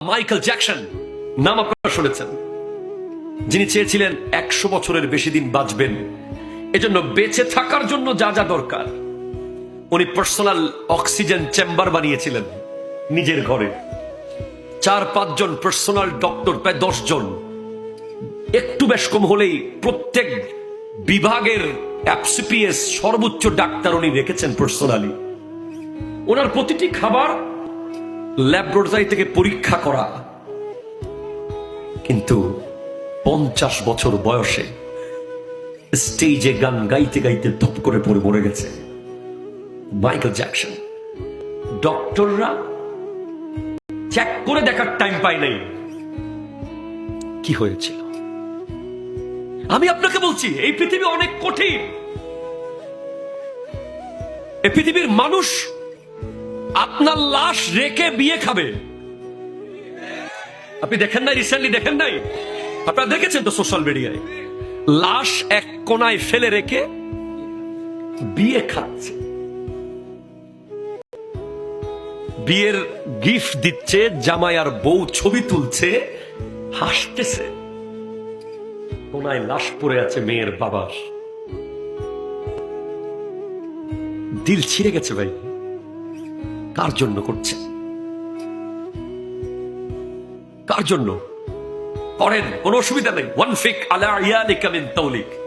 Michael Jackson নাম আপনারা শুনেছেন, যিনি চেয়েছিলেন একশো বছরের বেশি দিন বাঁচবেন। এজন্য বেঁচে থাকার জন্য যা যা দরকার, উনি পার্সোনাল অক্সিজেন চেম্বার বানিয়েছিলেন নিজের ঘরে। চার পাঁচজন পার্সোনাল ডক্টর, প্রায় জন। একটু বেশ কম হলেই প্রত্যেক বিভাগের অ্যাপসিপিএস সর্বোচ্চ ডাক্তার উনি রেখেছেন পার্সোনালি ওনার প্রতিটি খাবার ল্যাবরেটরি থেকে পরীক্ষা করা। কিন্তু পঞ্চাশ বছর বয়সে স্টেজে গান গাইতে গাইতে ধপ করে পড়ে মরে গেছে। Michael Jackson. ডক্টররা চেক করে দেখার টাইম পাই নাই। কি হয়েছিল? আমি আপনাকে বলছি, এই পৃথিবী অনেক কঠিন। এই পৃথিবীর মানুষ আপনার লাশ রেখে বিয়ে খাবে। আপনি দেখেন নাই রিসেন্টলি দেখেন নাই? আপনারা দেখেছেন তো সোশ্যাল মিডিয়ায় লাশ এক কোনায় ফেলে রেখে বিয়ে খাচ্ছে। বিয়ের গিফট দিচ্ছে, জামাই আর বউ ছবি তুলছে, হাসতেছে। কোনায় লাশ পড়ে আছে মেয়ের বাবার। দিল ছিঁড়ে গেছে ভাই। কার জন্য করছে? কার জন্য? করেন, কোনো অসুবিধা নেই। ওয়ান ফিক আলা ইয়ালিকা মিন তাওলিক।